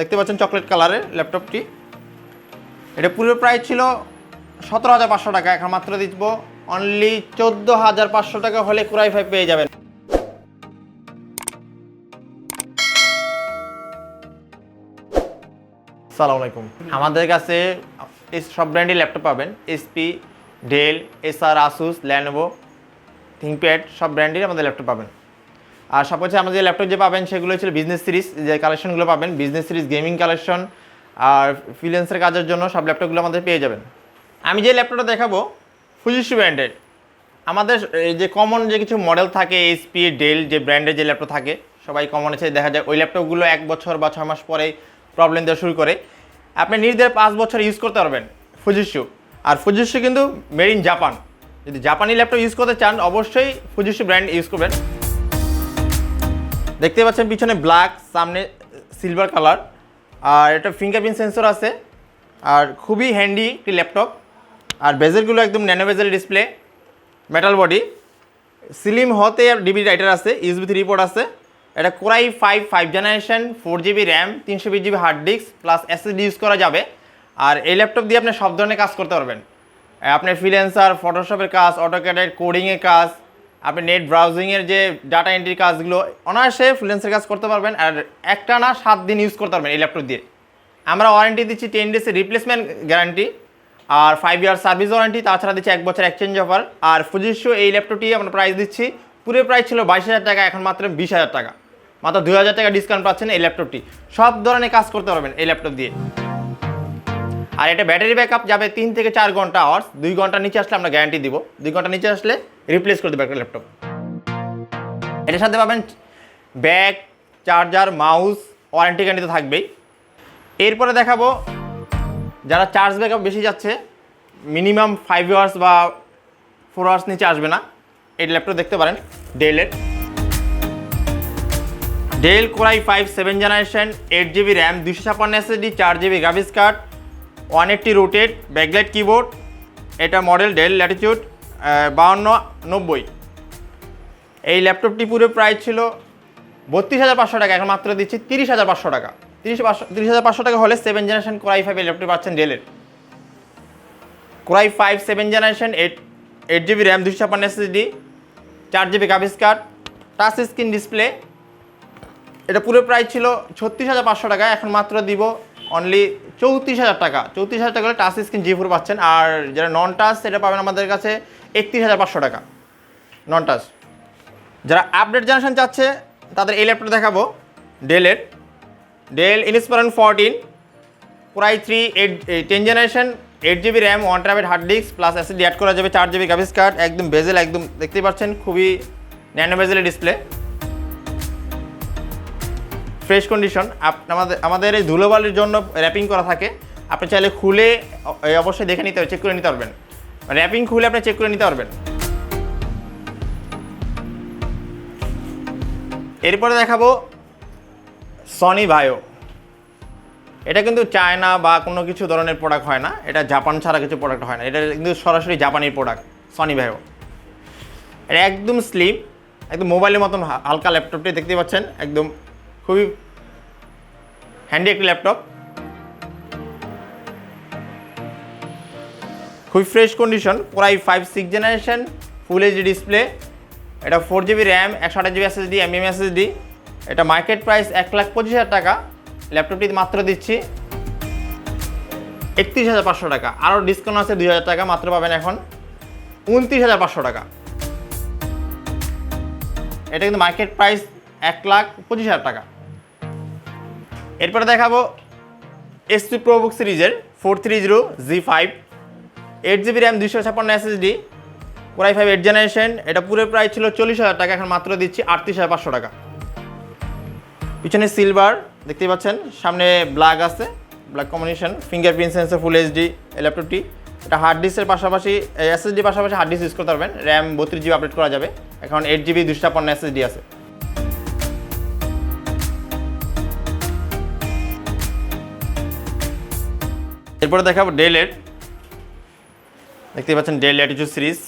দেখতে পাচ্ছেন চকলেট কালারের ল্যাপটপটি। এটা পুরো প্রাইস ছিল সতেরো হাজার পাঁচশো টাকা। এখন মাত্র দিব অনলি চোদ্দ হাজার পাঁচশো টাকা হলে কুরাই ফাইভ পেয়ে যাবেন। সালাম আলাইকুম। আমাদের কাছে সব ব্র্যান্ডের ল্যাপটপ পাবেন। HP Dell Acer Asus Lenovo ThinkPad সব ব্র্যান্ডের আমাদের ল্যাপটপ পাবেন। আর সব হচ্ছে আমাদের ল্যাপটপ যে পাবেন সেগুলো হচ্ছে বিজনেস সিরিজ যে কালেকশনগুলো পাবেন বিজনেস সিরিজ গেমিং কালেকশন আর ফ্রিল্যান্সের কাজের জন্য সব ল্যাপটপগুলো আমাদের পেয়ে যাবেন। আমি যে ল্যাপটপটা দেখাবো ফুজিসু ব্র্যান্ডের আমাদের যে কমন যে কিছু মডেল থাকে এসপি ডেল যে ব্র্যান্ডের যে ল্যাপটপ থাকে, সবাই কমন আছে, দেখা যায় ওই ল্যাপটপগুলো এক বছর বা ছয় মাস পরে প্রবলেম দেওয়া শুরু করে। আপনি নিজেদের পাঁচ বছর ইউজ করতে পারবেন ফুজিসু আর ফুজিসু কিন্তু মেড ইন জাপান যদি জাপানি ল্যাপটপ ইউজ করতে চান, অবশ্যই ফুজিসু ব্র্যান্ড ইউজ করবেন। দেখতে পাচ্ছেন পিছনে ব্ল্যাক সামনে সিলভার কালার আর এটা ফিঙ্গারপ্রিন্ট সেন্সর আছে, আর খুবই হ্যান্ডি একটি ল্যাপটপ আর বেজেলগুলো একদম nano bezel display metal body slim হতে ডিবি রাইটার আছে ইউজবি থ্রি পোর্ট আছে, এটা core i five five generation four GB RAM তিনশো বিশ GB hard disk plus SSD use করা যাবে, আর এই ল্যাপটপ দিয়ে আপনি সব ধরনের কাজ করতে পারবেন। আপনার ফ্রিল্যান্সার ফটোশপের কাজ অটোক্যাডের কোডিংয়ের কাজ আপনি নেট ব্রাউজিংয়ের যে ডাটা এন্ট্রির কাজগুলো, অনায়াসে ফ্রিল্যান্সের কাজ করতে পারবেন আর একটা না সাত দিন ইউজ করতে পারবেন এই ল্যাপটপ দিয়ে। আমরা ওয়ারেন্টি দিচ্ছি টেন ডেজের রিপ্লেসমেন্ট গ্যারান্টি আর ফাইভ ইয়ার সার্ভিস ওয়ারেন্টি তাছাড়া দিচ্ছি এক বছর এক্সচেঞ্জ অফার আর ফুজিশো এই ল্যাপটপটি আমরা প্রাইস দিচ্ছি, পুরো প্রাইস ছিল বাইশ হাজার টাকা, এখন মাত্র বিশ হাজার টাকা। মাত্র দুই হাজার টাকা ডিসকাউন্ট পাচ্ছেন এই ল্যাপটপটি সব ধরনের কাজ করতে পারবেন এই ল্যাপটপ দিয়ে। আর এটা ব্যাটারি ব্যাকআপ যাবে তিন থেকে চার ঘণ্টা আওয়ার্স দুই ঘণ্টা নিচে আসলে আমরা গ্যারান্টি দিব। দুই ঘণ্টা নিচে আসলে রিপ্লেস করে দেবো একটা ল্যাপটপ এটার সাথে পাবেন bag charger mouse warranty guarantee তো থাকবেই। এরপরে দেখাবো, যারা চার্জ ব্যাকআপ বেশি যাচ্ছে মিনিমাম ফাইভ আওয়ার্স বা ফোর আওয়ার্স নিচে আসবে না। এই ল্যাপটপ দেখতে পারেন ডেলের Dell core i five seven generation eight GB RAM দুশো ছাপ্পান্ন এসএসডি চার GB graphics card one eighty rotated backlight keyboard এটা মডেল ডেল ল্যাটিটিউড বাউন্ন নব্বই। এই ল্যাপটপটি পুরো প্রাইস ছিল বত্রিশ হাজার পাঁচশো টাকা, এখন মাত্র দিচ্ছি তিরিশ হাজার পাঁচশো টাকা। তিরিশ পাঁচশো, তিরিশ হাজার পাঁচশো টাকা হলে seven generation core i five laptop পাচ্ছেন ডেলের core i five seven generation eight eight GB RAM দুশো ছাপ্পান্ন এসএসডি চার GB graphics card touch screen display এটা পুরো প্রাইস ছিল ছত্রিশ হাজার পাঁচশো টাকা, এখন মাত্র দিব অনলি চৌত্রিশ হাজার টাকা। চৌত্রিশ হাজার টাকা টাচ স্ক্রিন জি ফোর পাচ্ছেন। আর যারা নন টাচ সেটা পাবেন আমাদের কাছে একত্রিশ হাজার পাঁচশো টাকা। নন টাচ যারা আপডেট জেনারেশন চাচ্ছে, তাদের এই ল্যাপটপ দেখাবো। ডেলের ডেল ইনস্পারন ফোরটিন প্রায় three eight ten generation eight GB RAM one terabyte hard disk plus SSD add করা যাবে, চার জিবি গ্রাফিক্স কার্ড একদম বেজেল একদম দেখতেই পাচ্ছেন, খুবই ন্যানো বেজেলের ডিসপ্লে ফ্রেশ কন্ডিশন আমাদের আমাদের এই ধুলোবালির জন্য র্যাপিং করা থাকে। আপনি চাইলে খুলে অবশ্যই দেখে নিতে চেক করে নিতে পারবেন। র্যাপিং খুলে আপনি চেক করে নিতে পারবেন। এরপরে দেখাবো সনি ভায়ো এটা কিন্তু চায়না বা কোনো কিছু ধরনের প্রোডাক্ট হয় না। এটা জাপান ছাড়া কিছু প্রোডাক্ট হয় না। এটা কিন্তু সরাসরি জাপানির প্রোডাক্ট সনি ভাইও এটা একদম স্লিম একদম মোবাইলের মতন হালকা ল্যাপটপটি দেখতে পাচ্ছেন। একদম খুবই হ্যান্ডি একটি ল্যাপটপ খুবই ফ্রেশ কন্ডিশন প্রায় five six generation full HD display এটা ফোর জিবি র্যাম একশো আঠাশ জিবি এসএসডি এমএম এসএসডি এটা মার্কেট প্রাইস এক লাখ পঁচিশ হাজার টাকা। ল্যাপটপটি মাত্র দিচ্ছি একত্রিশ হাজার পাঁচশো টাকা। আরও ডিসকাউন্ট আছে দুই হাজার টাকা মাত্র পাবেন এখন উনত্রিশ হাজার পাঁচশো টাকা। এটা কিন্তু মার্কেট প্রাইস এক লাখ পঁচিশ হাজার টাকা। এরপরে দেখাবো এসপি প্রোবুক সিরিজের four three zero G five eight GB RAM দুশো ছাপ্পান্ন SSD core i five eight generation এটা পুরো প্রাইস ছিল চল্লিশ হাজার টাকা, এখন মাত্র দিচ্ছি আটত্রিশ হাজার পাঁচশো টাকা। পিছনে সিলভার দেখতেই পাচ্ছেন, সামনে ব্ল্যাক আছে black combination fingerprint sensor full HD এই ল্যাপটপটি এটা হার্ড ডিস্কের পাশাপাশি এসএসডি পাশাপাশি হার্ড ডিস্ক ইউজ করতে পারবেন র্যাম বত্রিশ জিবি আপডেট করা যাবে, এখন এইট জিবি দুশো ছাপ্পান্ন এসএসডি আছে। এরপরে দেখাবো ডেলের দেখতেই পাচ্ছেন ডেল ল্যাটিটিউড সিরিজ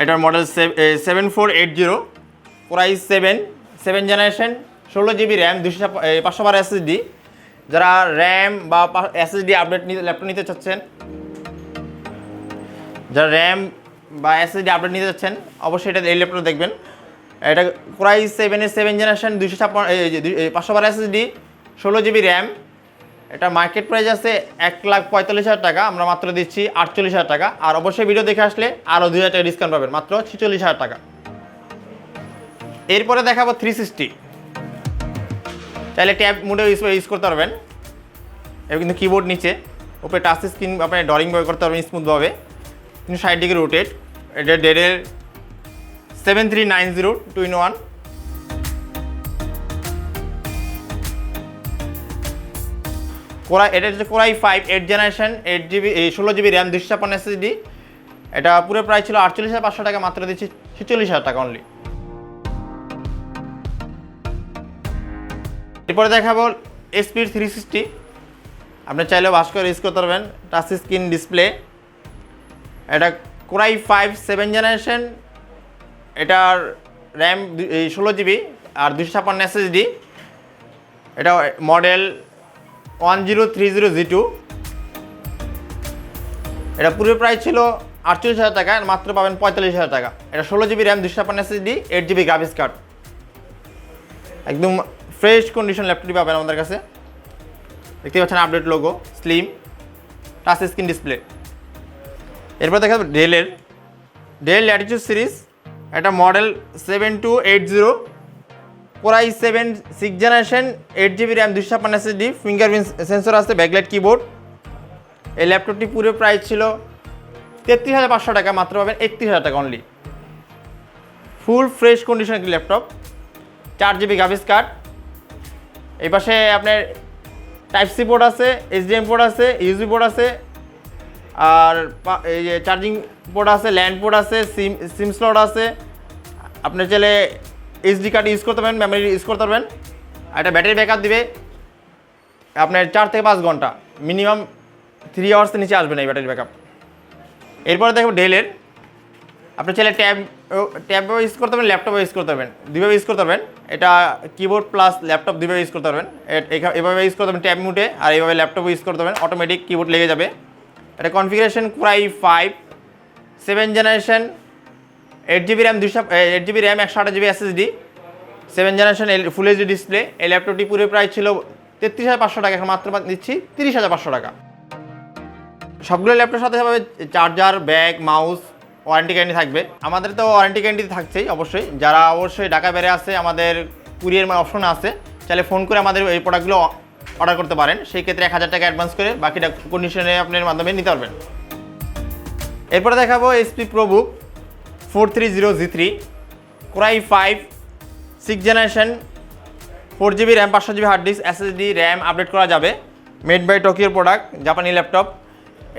এটার model seven four eight zero price seven seven generation ষোলো জিবি র্যাম দুশো পাঁচশো বারো এসএসডি যারা র্যাম বা এসএসডি আপডেট নিতে ল্যাপটপ নিতে চাচ্ছেন, যারা র্যাম বা এসএসডি আপডেট নিতে চাচ্ছেন, অবশ্যই এটা এই ল্যাপটপ দেখবেন। এটা কোরাই সেভেনের সেভেন জেনারেশন দুশো ছাপ্পান্ন পাঁচশো বারো এসএসডি ষোলো জিবি র্যাম এটা মার্কেট প্রাইস আছে এক লাখ পঁয়তাল্লিশ হাজার টাকা, আমরা মাত্র দিচ্ছি আটচল্লিশ হাজার টাকা। আর অবশ্যই ভিডিও দেখে আসলে আরও দুই হাজার টাকা ডিসকাউন্ট পাবেন, মাত্র ছিচল্লিশ হাজার টাকা। এরপরে দেখাবো থ্রি সিক্সটি চাইলে ট্যাব মোডেও ইউজ ইউজ করতে পারবেন। এবং কিন্তু কিবোর্ড নিচে ওপরে টাচ স্ক্রিন আপনি ড্রয়িং করতে পারবেন স্মুথভাবে কিন্তু ষাট ডিগ্রি রোটেট এটা ডেলের seven three nine zero two in one core i এটা হচ্ছে core i five eight generation eight GB ষোলো জিবি র্যাম দুশো ছাপ্পান্ন এসএসডি এটা পুরো প্রাইস ছিল আটচল্লিশ হাজার পাঁচশো টাকা, মাত্র দিচ্ছি ছেচল্লিশ হাজার টাকা অনলি এরপরে দেখাবো এসপির থ্রি সিক্সটি আপনি চাইলেও ভাস্কর ইউজ করতে পারবেন টাচ স্ক্রিন ডিসপ্লে এটা core i five seven generation এটার র্যাম ষোলো জিবি আর দুশো ছাপ্পান্ন এসএসডি এটা model one zero three zero G two এটা পুরো প্রাইস ছিল আটচল্লিশ হাজার টাকা আর মাত্র পাবেন পঁয়তাল্লিশ হাজার টাকা। এটা ষোলো জিবি র্যাম দুশো ছাপ্পান্ন SSD eight GB graphics card একদম ফ্রেশ কন্ডিশন ল্যাপটপটি পাবেন আমাদের কাছে। দেখতে পাচ্ছেন update logo slim touch screen display এরপর দেখা যাবে ডেলের ডেল ল্যাটিটিউড সিরিজ একটা model seven two eight zero core i seven six generation eight GB RAM দুশো ছাপ্পান্ন এসএসডি ফিঙ্গারপ্রিন্ট সেন্সর আছে ব্যাকলাইট কিবোর্ড এই ল্যাপটপটি পুরো প্রাইস ছিল তেত্রিশ হাজার পাঁচশো টাকা, মাত্র পাবেন একত্রিশ হাজার টাকা অনলি ফুল ফ্রেশ কন্ডিশন একটি ল্যাপটপ চার জিবি গ্রাফিক্স কার্ড এই পাশে আপনার টাইপ সি পোর্ট আছে এইচডিএম পোর্ট আছে ইউজি পোর্ট আছে, আর এই যে চার্জিং পোর্ট আছে ল্যান্ড পোর্ট আছে সিম সিম স্লট আছে। আপনার চাইলে এইচডি কার্ড ইউজ করতে পারবেন মেমোরি ইউজ করতে পারবেন। আর একটা ব্যাটারি ব্যাকআপ দিবে। আপনার চার থেকে পাঁচ ঘণ্টা। মিনিমাম থ্রি আওয়ার্সের নিচে আসবে না এই ব্যাটারি ব্যাকআপ এরপরে দেখো ডেলের আপনি চাইলে ট্যাব ট্যাবও ইউজ করতে পারবেন ল্যাপটপও ইউজ করতে পারবেন। দুইভাবে ইউজ করতে পারবেন। এটা কিবোর্ড প্লাস ল্যাপটপ দুইভাবে ইউজ করতে পারবেন। এভাবে ইউজ করতে পারবেন ট্যাব মুটে আর এইভাবে ল্যাপটপও ইউজ করতে পারবেন। অটোমেটিক কিবোর্ড লেগে যাবে। এটা configuration core i five seven generation eight GB RAM দুশো এইট জিবি র্যাম একশো আট GB SSD seven generation full HD display এই ল্যাপটপটি পুরো প্রাইস ছিল তেত্রিশ হাজার পাঁচশো টাকা, এখন মাত্র দিচ্ছি তিরিশ হাজার পাঁচশো টাকা। সবগুলো ল্যাপটপের সাথে হবে charger bag mouse warranty guarantee থাকবে। আমাদের তো ওয়ারেন্টি গ্যারান্টি থাকছেই, অবশ্যই। যারা অবশ্যই ঢাকা বেড়ে আছে, আমাদের কুরিয়ার মানে অপশন আছে, চাইলে ফোন করে আমাদের এই প্রোডাক্টগুলো অর্ডার করতে পারেন। সেই ক্ষেত্রে এক হাজার টাকা অ্যাডভান্স করে বাকিটা কন্ডিশনে আপনার মাধ্যমে নিতে পারবেন। এরপরে দেখাবো HP ProBook four three zero G three core i five six generation four GB RAM পাঁচশো GB hard disk SSD RAM update করা যাবে। মেড বাই টোকিওর প্রোডাক্ট জাপানি ল্যাপটপ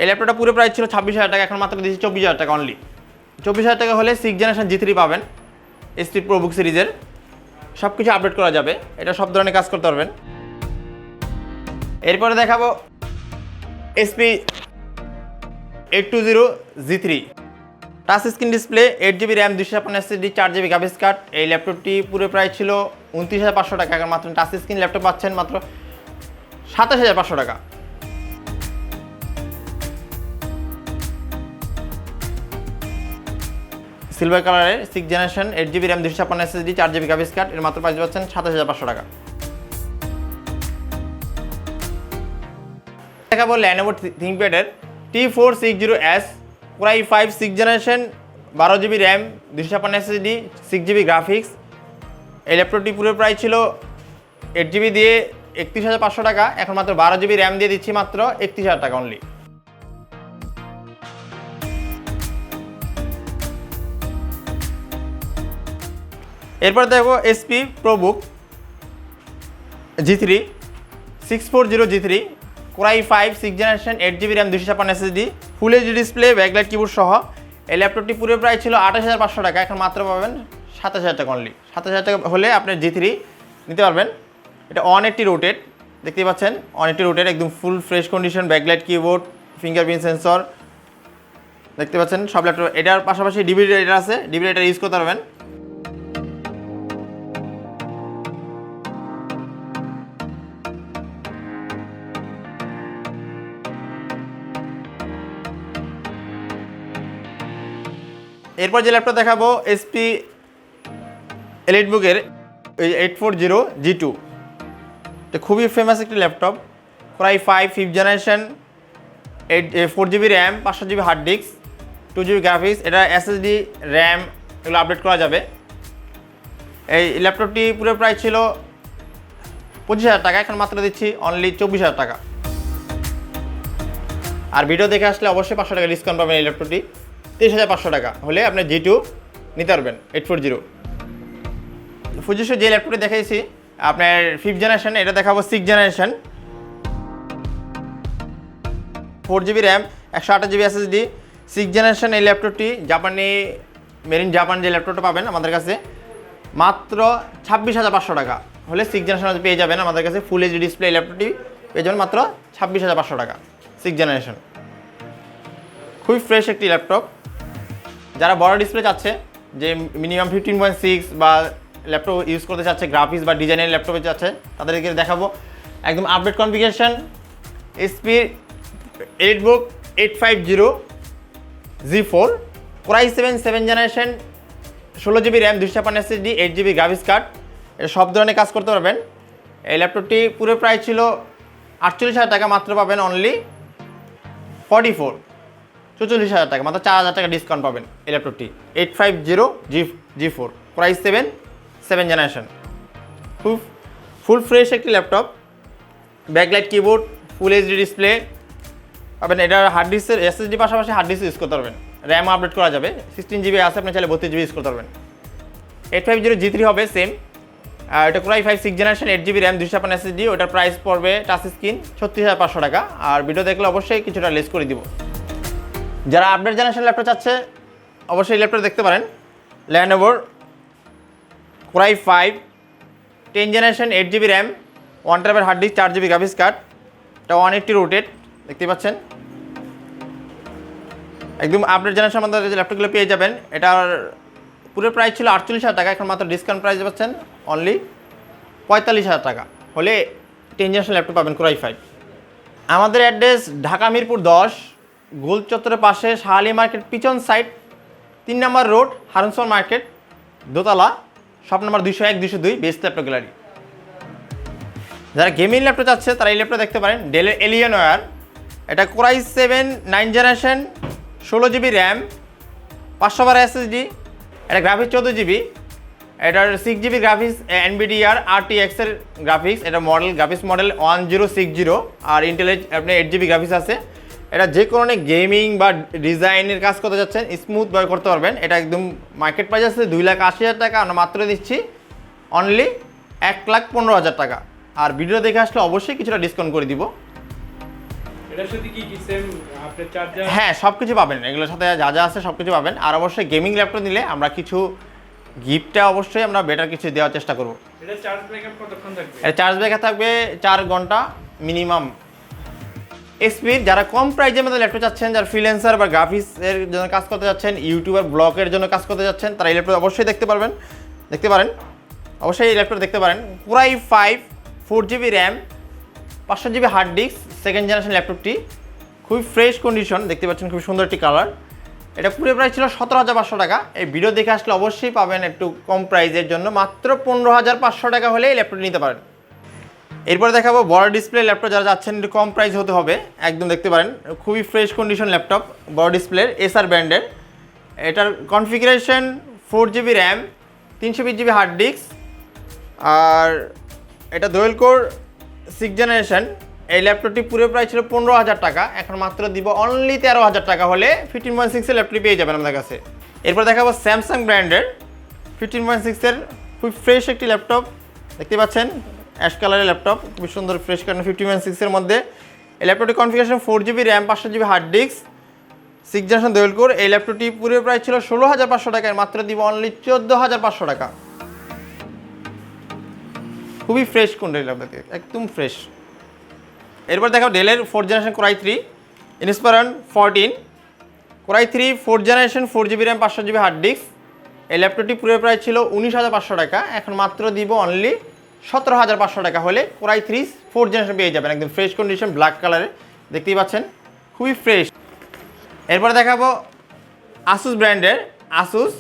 এই ল্যাপটপটা পুরো প্রাইস ছিল ছাব্বিশ হাজার টাকা, এখন মাত্র দিচ্ছি চব্বিশ হাজার টাকা অনলি চব্বিশ হাজার টাকা হলে সিক্স জেনারেশন জি থ্রি পাবেন এসপি প্রবুক সিরিজের। সব কিছু আপডেট করা যাবে, এটা সব ধরনের কাজ করতে পারবেন। এরপরে দেখাবো HP eight two zero G three touch screen display eight GB RAM দুশো ছাপ্পান্ন এসএসডি চার জিবি গ্রাফিক্স কার্ড এই ল্যাপটপটি পুরো প্রায় ছিল উনত্রিশ হাজার পাঁচশো টাকা। এখন মাত্র টাচ স্ক্রিন ল্যাপটপ পাচ্ছেন মাত্র সাতাশ হাজার পাঁচশো টাকা। সিলভার কালারের six generation eight GB RAM দুশো ছাপ্পান্ন এসএসডি চার জিবি গ্রাফিক্স কার্ড এর মাত্র প্রাইস পাচ্ছেন সাতাশ হাজার পাঁচশো টাকা। দেখাবো Lenovo থিঙ্কপ্যাডের T four six zero S core i five six generation বারো জিবি র্যাম দুশো ছাপ্পান্ন এসএসডি সিক্স জিবি গ্রাফিক্স এই ল্যাপটপটি পুরো প্রাইস ছিল এইট জিবি দিয়ে একত্রিশ হাজার পাঁচশো টাকা। এখন মাত্র বারো জিবি র্যাম দিয়ে দিচ্ছি মাত্র একত্রিশ হাজার টাকা অনলি এরপর দেখব HP ProBook G three six four zero G three core i five six generation eight GB RAM দুশো ছাপ্পান্ন SSD full HD display backlight keyboard সহ। এই ল্যাপটপটি পুরো প্রায় ছিল আঠাশ হাজার পাঁচশো টাকা, এখন মাত্র পাবেন সাতাশ হাজার টাকা অনলি সাতাশ হাজার টাকা হলে আপনার জি থ্রি নিতে পারবেন। এটা অন এইটটি রোটেড দেখতেই পাচ্ছেন? অন এইটটি রোটেড একদম full fresh condition backlight keyboard fingerprint sensor দেখতে পাচ্ছেন? সব ল্যাপটপ এটার পাশাপাশি ডিবিডি রাইটার আছে। ডিবিডি রাইটার ইউজ করতে পারবেন। এরপর যে ল্যাপটপ দেখাবো এসপি এলিট বুকের eight four zero G two এটা খুবই ফেমাস একটি ল্যাপটপ প্রায় five fifth generation eight four GB RAM পাঁচশো GB hard disk two GB graphics এটা এসএসডি র্যাম এগুলো আপডেট করা যাবে। এই ল্যাপটপটি পুরো প্রায় ছিল পঁচিশ হাজার টাকা, এখন মাত্র দিচ্ছি অনলি চব্বিশ হাজার টাকা। আর ভিডিও দেখে আসলে অবশ্যই পাঁচশো টাকা ডিসকাউন্ট পাবেন এই ল্যাপটপটি তেইশ হাজার পাঁচশো টাকা হলে আপনি জি টু নিতে পারবেন এইট ফোর জিরো ফুজিশো যে ল্যাপটপটি দেখাইছি, আপনার ফিফথ জেনারেশন এটা দেখাবো six generation four GB RAM একশো আঠাশ জিবি এসএসডি সিক্স জেনারেশন এই ল্যাপটপটি জাপানি মেরিন জাপান যে ল্যাপটপটা পাবেন আমাদের কাছে, মাত্র ছাব্বিশ হাজার পাঁচশো টাকা হলে সিক্স জেনারেশন পেয়ে যাবেন আমাদের কাছে ফুল এইচডি ডিসপ্লে ল্যাপটপটি পেয়ে যাবেন মাত্র ছাব্বিশ হাজার পাঁচশো টাকা সিক্স জেনারেশন খুবই ফ্রেশ একটি ল্যাপটপ যারা বড় ডিসপ্লে চাচ্ছে, যে মিনিমাম ফিফটিন পয়েন্ট সিক্স বা ল্যাপটপ ইউজ করতে চাচ্ছে গ্রাফিক্স বা ডিজাইনের ল্যাপটপে চাচ্ছে, তাদেরকে দেখাবো। একদম update configuration HP elite book eight five zero G four core i seven seven generation ষোলো জিবি র্যাম দুশো ছাপান্ন SSD eight GB graphics card এটা সব ধরনের কাজ করতে পারবেন। এই ল্যাপটপটি পুরো প্রাইস ছিল আটচল্লিশ হাজার টাকা মাত্র পাবেন অনলি ফর্টি ফোর চৌচল্লিশ হাজার টাকা, মাত্র চার হাজার টাকা ডিসকাউন্ট পাবেন এই ল্যাপটপটি eight five zero G G four price seven seven generation খুব ফুল ফ্রেশ একটি laptop backlight keyboard full HD display পাবেন এটার হার্ড ডিস্কের এসএসডি পাশাপাশি হার্ড ডিস্ক ইউজ করতে পারবেন। র্যাম আপডেট করা যাবে সিক্সটিন জিবি আছে, আপনি চাইলে বত্রিশ জিবি ইউজ করতে পারবেন। Eight five zero G three হবে সেম আর এটা core i five six generation eight GB RAM দুশো ছাপান্ন এসএসডি ওটার প্রাইস পড়বে টাচ স্ক্রিন ছত্রিশ হাজার পাঁচশো টাকা। আর ভিডিও দেখলে অবশ্যই কিছুটা লেস করে দিব। যারা আপডেট জেনারেশন ল্যাপটপ চাচ্ছে। অবশ্যই ল্যাপটপ দেখতে পারেন। ল্যানোভোর core i five ten generation eight GB RAM one টাইপের হার্ড ডিস্ক চার জিবি গ্রাফিক্স কার্ড এটা ওয়ান এইটটি রোটেড দেখতে পাচ্ছেন। একদম আপডেট জেনারেশন আমাদের যে ল্যাপটপগুলো পেয়ে যাবেন, এটার পুরো প্রাইস ছিল আটচল্লিশ হাজার টাকা, এখন মাত্র ডিসকাউন্ট প্রাইস পাচ্ছেন অনলি পঁয়তাল্লিশ হাজার টাকা। হলে টেন জেনারেশন ল্যাপটপ পাবেন কোরাই ফাইভ আমাদের অ্যাড্রেস ঢাকা মিরপুর দশ গোল চত্বরের পাশে শাহালি মার্কেট, পিছন সাইড তিন নম্বর রোড হারনসন মার্কেট, দোতলা শপ নম্বর দুশো এক দুশো দুই বেস্ট ল্যাপটপ গ্যালারি যারা গেমিং ল্যাপটপ চাচ্ছে, তারা এই ল্যাপটপ দেখতে পারেন। ডেলের এলিয়ন ওয়ার এটা core i seven nine generation ষোলো জিবি র্যাম পাঁচশো বার এসএসডি এটা গ্রাফিক্স চোদ্দ জিবি এটার সিক্স জিবি গ্রাফিক্স এনবিডিআর আর টি এক্সের গ্রাফিক্স এটা model graphics model one zero six zero আর ইন্টেলেজ আপনি এইট জিবি গ্রাফিক্স আছে। এটা যে কোনো গেমিং বা ডিজাইনের কাজ করতে যাচ্ছেন স্মুথভাবে করতে পারবেন। এটা একদম মার্কেট প্রাইস আছে দুই লাখ আশি হাজার টাকা আমরা মাত্র দিচ্ছি অনলি এক লাখ পনেরো হাজার টাকা। আর ভিডিও দেখে আসলে অবশ্যই কিছুটা ডিসকাউন্ট করে দিব। হ্যাঁ সব কিছু পাবেন। এগুলোর সাথে যা যা আছে সব কিছু পাবেন। আর অবশ্যই গেমিং ল্যাপটপ নিলে আমরা কিছু গিফটটা অবশ্যই আমরা বেটার কিছু দেওয়ার চেষ্টা করব। এটা চার্জ ব্যাকআপ থাকবে? চার্জ ব্যাকে থাকবে চার ঘণ্টা মিনিমাম এসপির যারা কম প্রাইজের মধ্যে ল্যাপটপ চাচ্ছেন, যারা ফ্রিল্যান্সার বা গ্রাফিক্সের জন্য কাজ করতে যাচ্ছেন ইউটিউবার ব্লগের জন্য কাজ করতে যাচ্ছেন তারা এই ল্যাপটপ অবশ্যই দেখতে পারবেন। দেখতে পারেন। অবশ্যই এই ল্যাপটপ দেখতে পারেন। পুরাই ফাইভ ফোর জিবি র্যাম পাঁচশো GB hard disk second generation ল্যাপটপটি খুবই ফ্রেশ কন্ডিশন দেখতে পাচ্ছেন খুব সুন্দর একটি কালার এটা পুরো প্রাইস ছিল সতেরো হাজার পাঁচশো টাকা। এই ভিডিও দেখে আসলে অবশ্যই পাবেন একটু কম প্রাইজের জন্য। মাত্র পনেরো হাজার পাঁচশো টাকা হলে এই ল্যাপটপটি নিতে পারেন। এরপরে দেখাবো বড় ডিসপ্লে ল্যাপটপ যারা যাচ্ছেন, একটু কম প্রাইস হতে হবে। একদম দেখতে পারেন, খুবই ফ্রেশ কন্ডিশন ল্যাপটপ বড় ডিসপ্লের এসআর ব্র্যান্ডের এটার কনফিগারেশন ফোর জিবি র্যাম তিনশো বিশ জিবি হার্ড ডিস্ক আর এটা দোয়েল কোর সিক্স জেনারেশন এই ল্যাপটপটি পুরো প্রায় ছিল পনেরো হাজার টাকা। এখন মাত্র দিব অনলি তেরো হাজার টাকা হলে ফিফটিন পয়েন্ট সিক্সের ল্যাপটপটি পেয়ে যাবেন আমাদের কাছে। এরপর দেখাবো স্যামসাং ব্র্যান্ডের ফিফটিন পয়েন্ট সিক্সের খুব ফ্রেশ একটি ল্যাপটপ দেখতে পাচ্ছেন অ্যাশ কালারের ল্যাপটপ, খুবই সুন্দর ফ্রেশ কারণ ফিফটি পয়েন্ট সিক্সের মধ্যে। এই ল্যাপটপটি কনফিগারেশন ফোর জিবি র্যাম পাঁচশো GB hard disk six generation dual core এই ল্যাপটপটি পুরো প্রাইস ছিল ষোলো হাজার পাঁচশো টাকায় মাত্র দিব অনলি চোদ্দ হাজার পাঁচশো টাকা। খুবই ফ্রেশ কোনটা ল্যাপটপ একদম ফ্রেশ এরপর দেখাবো ডেলের four generation core i three Inspiron fourteen core i three four generation four GB RAM পাঁচশো জিবি হার্ড ডিস্ক এই ল্যাপটপটি পুরো প্রাইস ছিল উনিশ হাজার পাঁচশো টাকা, এখন মাত্র দিব অনলি সতেরো হাজার পাঁচশো টাকা হলে কোরাই থ্রি ফোর জেনারেশন পেয়ে যাবেন, একদম ফ্রেশ কন্ডিশন ব্ল্যাক কালারে দেখতেই পাচ্ছেন, খুবই ফ্রেশ এরপরে দেখাবো আসুস ব্র্যান্ডের আসুস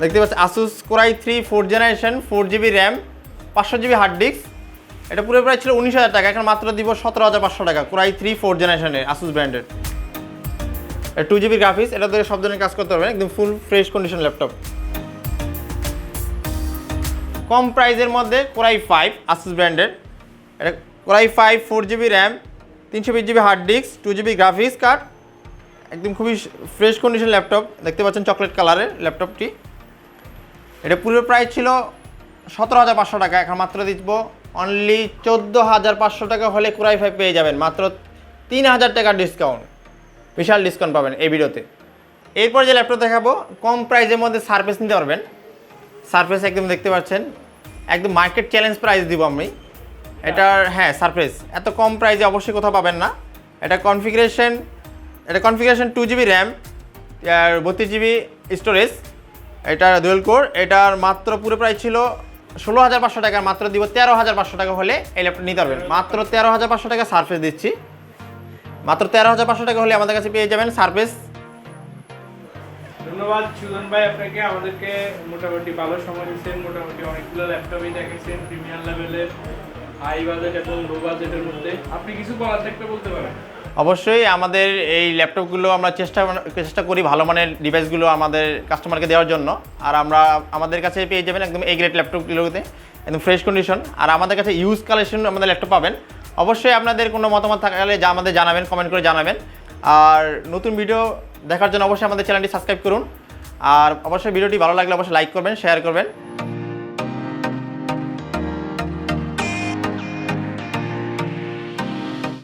দেখতে পাচ্ছেন Asus core i three four generation four GB RAM পাঁচশো জিবি হার্ড ডিস্ক এটা পুরো প্রায় ছিল উনিশ হাজার টাকা, এখন মাত্র দিব সতেরো হাজার পাঁচশো টাকা, কোরাই থ্রি ফোর জেনারেশনের আসুস ব্র্যান্ডের টু জিবি গ্রাফিক্স এটা দিয়ে সব ধরনের কাজ করতে পারবেন, একদম ফুল ফ্রেশ কন্ডিশন ল্যাপটপ কম প্রাইসের মধ্যে কোরাই ফাইভ আসুস ব্র্যান্ডের এটা core i five four GB RAM তিনশো বিশ GB hard disk two GB graphics card একদম খুবই ফ্রেশ কন্ডিশন ল্যাপটপ দেখতে পাচ্ছেন চকলেট কালারের ল্যাপটপটি এটা পুরো প্রাইস ছিল সতেরো হাজার পাঁচশো টাকা। এখন মাত্র দিব অনলি চোদ্দ হাজার পাঁচশো টাকা হলে কুরাই ফাইভ পেয়ে যাবেন। মাত্র তিন হাজার টাকার ডিসকাউন্ট বিশাল ডিসকাউন্ট পাবেন এই ভিডিওতে এরপর যে ল্যাপটপ দেখাবো, কম প্রাইসের মধ্যে সার্ভিস নিতে পারবেন। সারফেস একদম দেখতে পাচ্ছেন। একদম মার্কেট চ্যালেঞ্জ প্রাইস দিব আমি। এটার হ্যাঁ সারফেস এত কম প্রাইসে অবশ্যই কোথাও পাবেন না। এটা কনফিগারেশন এটা কনফিগারেশন টু জিবি র্যাম আর বত্রিশ জিবি স্টোরেজ এটার ডুয়েল কোর এটার মাত্র পুরো প্রাইস ছিল ষোলো হাজার পাঁচশো টাকা। মাত্র দিব তেরো হাজার পাঁচশো টাকা হলে এই ল্যাপটপ নিতে পারবেন। মাত্র তেরো হাজার পাঁচশো টাকা সারফেস দিচ্ছি। মাত্র তেরো হাজার পাঁচশো টাকা হলে আমাদের কাছে পেয়ে যাবেন সারফেস ধন্যবাদ সুজন ভাই আপনাকে, আমাদেরকে মোটামুটি ভালো সময় দিচ্ছেন মোটামুটি অনেকগুলো ল্যাপটপই দেখেছেন, প্রিমিয়ার লেভেলের হাই বাজেট এবং লো বাজেটের মধ্যে। আপনি কিছু বলার থাকলে বলতে পারেন। অবশ্যই আমাদের এই ল্যাপটপগুলো আমরা চেষ্টা চেষ্টা করি ভালো মানের ডিভাইসগুলো আমাদের কাস্টমারকে দেওয়ার জন্য। আর আমরা আমাদের কাছে পেয়ে যাবেন একদম এই গ্রেড ল্যাপটপগুলোতে, একদম ফ্রেশ কন্ডিশন আর আমাদের কাছে ইউজ কালেকশন আমাদের ল্যাপটপ পাবেন। অবশ্যই আপনাদের কোনো মতামত থাকলে যা আমাদের জানাবেন কমেন্ট করে জানাবেন। আর নতুন ভিডিও দেখার জন্য অবশ্যই আমাদের চ্যানেলটি সাবস্ক্রাইব করুন। আর অবশ্যই ভিডিওটি ভালো লাগলে অবশ্যই লাইক করবেন শেয়ার করবেন।